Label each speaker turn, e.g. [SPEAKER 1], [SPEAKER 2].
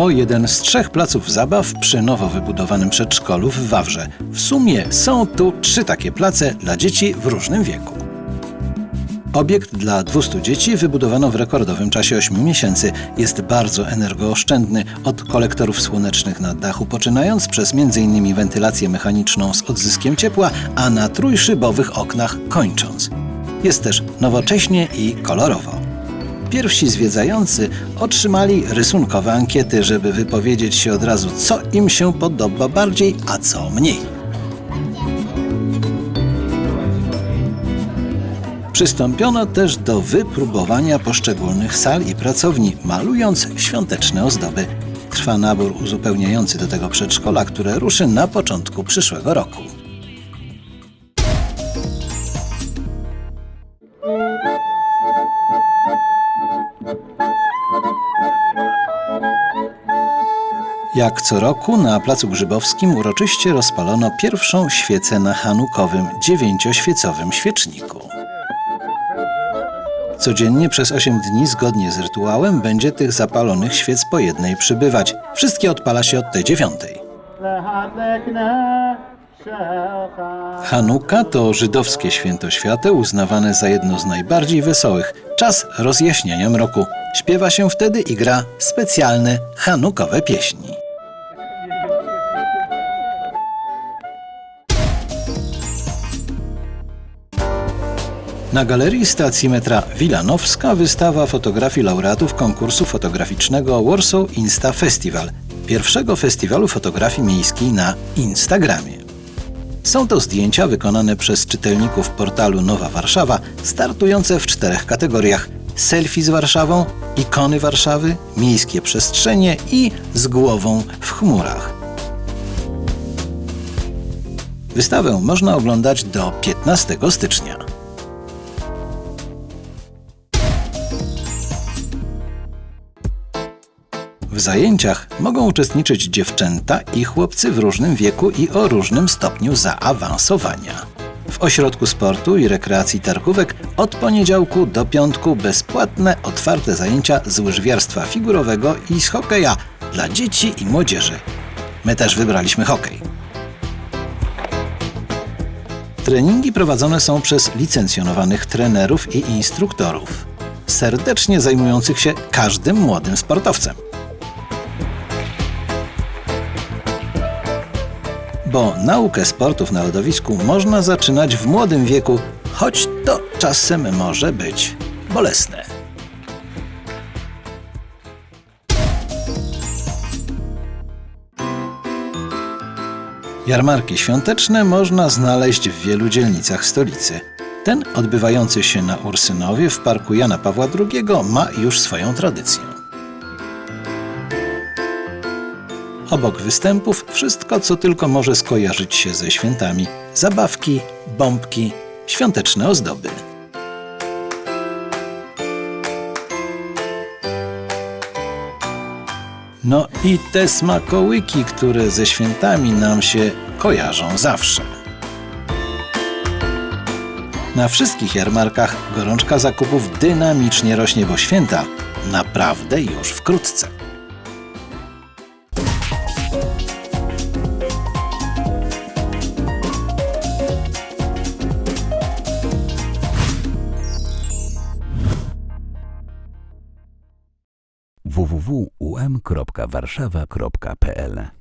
[SPEAKER 1] To jeden z trzech placów zabaw przy nowo wybudowanym przedszkolu w Wawrze. W sumie są tu trzy takie place dla dzieci w różnym wieku. Obiekt dla 200 dzieci wybudowano w rekordowym czasie 8 miesięcy. Jest bardzo energooszczędny, od kolektorów słonecznych na dachu poczynając przez m.in. wentylację mechaniczną z odzyskiem ciepła, a na trójszybowych oknach kończąc. Jest też nowocześnie i kolorowo. Pierwsi zwiedzający otrzymali rysunkowe ankiety, żeby wypowiedzieć się od razu, co im się podoba bardziej, a co mniej. Przystąpiono też do wypróbowania poszczególnych sal i pracowni, malując świąteczne ozdoby. Trwa nabór uzupełniający do tego przedszkola, które ruszy na początku przyszłego roku. Jak co roku na Placu Grzybowskim uroczyście rozpalono pierwszą świecę na hanukowym dziewięcioświecowym świeczniku. Codziennie przez 8 dni, zgodnie z rytuałem, będzie tych zapalonych świec po jednej przybywać. Wszystkie odpala się od tej dziewiątej. Hanuka to żydowskie święto świateł uznawane za jedno z najbardziej wesołych. Czas rozjaśniania mroku. Śpiewa się wtedy i gra specjalne hanukowe pieśni. Na galerii stacji metra Wilanowska wystawa fotografii laureatów konkursu fotograficznego Warsaw Insta Festival, pierwszego festiwalu fotografii miejskiej na Instagramie. Są to zdjęcia wykonane przez czytelników portalu Nowa Warszawa, startujące w czterech kategoriach: selfie z Warszawą, ikony Warszawy, miejskie przestrzenie i z głową w chmurach. Wystawę można oglądać do 15 stycznia. W zajęciach mogą uczestniczyć dziewczęta i chłopcy w różnym wieku i o różnym stopniu zaawansowania. W Ośrodku Sportu i Rekreacji Targówek od poniedziałku do piątku bezpłatne, otwarte zajęcia z łyżwiarstwa figurowego i z hokeja dla dzieci i młodzieży. My też wybraliśmy hokej. Treningi prowadzone są przez licencjonowanych trenerów i instruktorów, serdecznie zajmujących się każdym młodym sportowcem. Bo naukę sportów na lodowisku można zaczynać w młodym wieku, choć to czasem może być bolesne. Jarmarki świąteczne można znaleźć w wielu dzielnicach stolicy. Ten odbywający się na Ursynowie w parku Jana Pawła II ma już swoją tradycję. Obok występów wszystko, co tylko może skojarzyć się ze świętami. Zabawki, bombki, świąteczne ozdoby. No i te smakołyki, które ze świętami nam się kojarzą zawsze. Na wszystkich jarmarkach gorączka zakupów dynamicznie rośnie, bo święta naprawdę już wkrótce.
[SPEAKER 2] www.um.warszawa.pl